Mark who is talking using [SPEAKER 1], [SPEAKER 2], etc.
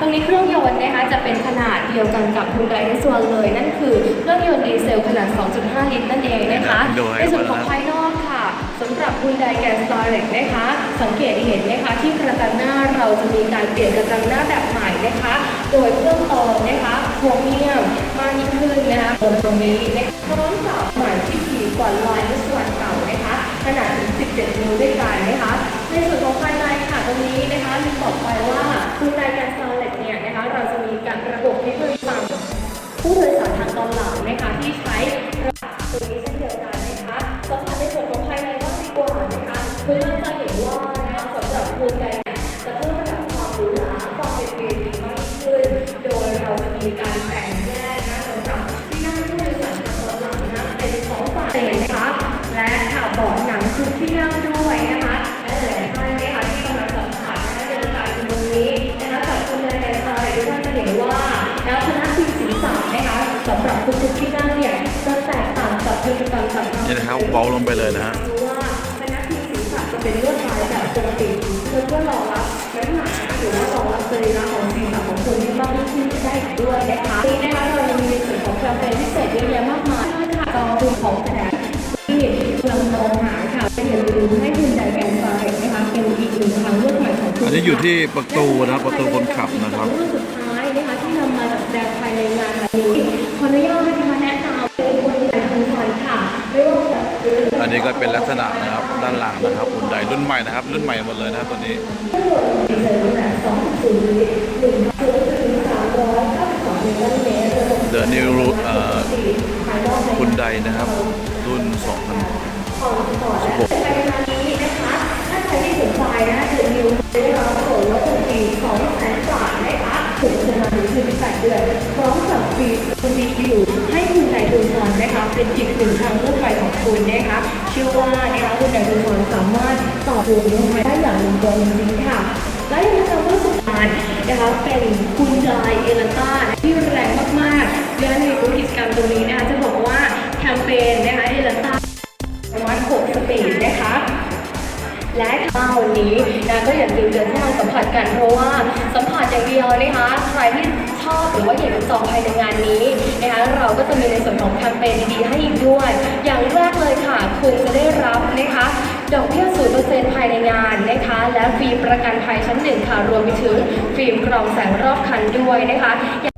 [SPEAKER 1] ตรงนี้เครื่องยนต์นะคะจะเป็นขนาดเดียวกันกับ Hyundai H1 เลย นั่นคือเครื่องยนต์ดีเซลขนาด 2.5 ลิตรนั่นเองนะคะ
[SPEAKER 2] โดย
[SPEAKER 1] ในส่วนของภายนอกค่ะสำหรับ Hyundai Grand Starlet นะคะ สังเกตเห็นนะคะที่กระจังหน้าเราจะมีการเปลี่ยนกระจังหน้าแบบใหม่นะคะ โดยเพิ่มเติมนะคะโครเมียมมากยิ่งขึ้นนะคะบนตรงนี้นะคะพร้อมกับใหม่ที่ดีกว่าลายเมื่อส่วนเก่านะคะขนาดถึง17 นิ้วด้วยกันนะคะ ในส่วนของภายในค่ะตรงนี้นะคะมีบอกไปว่าคุณนายการซาเล็ตเนะคะเราจะมีการระบบเทคโนโลยีต่างผู้โดยสารทางตอนหลังนะคะที่ใช้ระบบตัวนี้เช่นเดียวกันนะคะสำหรับในส่วนของภายในบ้างดีกว่านะคะคุณก็จะเห็นว่านะคะสำหรับคุณนายเนี่ยจะเพิ่มระดับความหรูหราความเป็น VIP มากขึ้นโดยเราจะมีการแต่ง สำหรับทุกๆที่นั่งเนี่ยจะแตกต่างจากพฤติกรรมต่างๆ
[SPEAKER 2] นี่นะครับเบาลงไปเลยนะฮะ
[SPEAKER 1] เพราะว่าคณะทีมศีรษะจะเป็นลวดลายแบบปกติเพื่อเพื่อรองรับน้ำหนักหรือว่ารองรับสรีระของศีรษะของคนที่มากยิ่งขึ้นได้อีกด้วยนะคะนี่นะคะเรายังมีในส่วนของแคมเปญพิเศษเยอะแยะมากมายค่ะกองทุนของแสดงที่กำลังมองหาค่ะอย่าลืมให้คุณใจแกนไฟนะคะเป็นอีกหนึ่งทางเลือกใหม่ของคุณ
[SPEAKER 2] อันนี้อยู่ที่ประตูนะครับประตูคนขับนะครับ
[SPEAKER 1] เรื่องสุดท้ายนะคะที่นำมาจัดแสดงภายในงานวัน นอันนี้
[SPEAKER 2] ก็เป็นลักษณะนะครับด้านหลังนะครับอุ่นใดรุ่นใหม่นะครับ รุ่นใหม่หมดเลยนะครับตัวนี้
[SPEAKER 1] เซลแบบ2.0ลิตรหนึ่งพันถึง392มิลลิเมตรระบบ
[SPEAKER 2] The New เอ่อคุณใดนะครับ รุ่น 2000
[SPEAKER 1] ของสปอร์ตและในงานนี้นะคะถ้าใครที่สนใจนะเดือนนิวได้รับส่วนลดทันที2แสนบาทนะคะถึงจะมาถึง18เดือนพร้อมกับฟรีคุณดีอยู่ให้คุณ ดูซอนะคะเป็นอีกหนึ่งทางเลือกใหม่ของคุณนะคะเชื่อว่านะคะคุณนายดูซอนสามารถตอบโจทย์ได้อย่างลงตัวจริงๆค่ะ และยังมีคำว่าสุดท้ายนะคะเป็นคุณจายเอลต้าที่แรงมากๆและในกิจกรรมตรงนี้นะคะจะบอกว่าแคมเปญนะคะเอลต้าประมาณ6สปีดนะคะและถ้าวันนี้นะก็อย่าลืมเดินเข้ามาสัมผัสกันเพราะว่าสัมผัสอย่างเดียวนะคะใครที่ชอบหรือว่าอยากจะจองภายในงาน ของแคมเปญดีๆให้อีกด้วย อย่างแรกเลยค่ะ คุณจะได้รับนะคะดอกเบี้ยศูนย์เปอร์เซ็นต์ภายในงานนะคะ และฟรีประกันภัยชั้นหนึ่งค่ะ รวมไปถึงฟิล์มกรองแสงรอบคันด้วยนะคะอย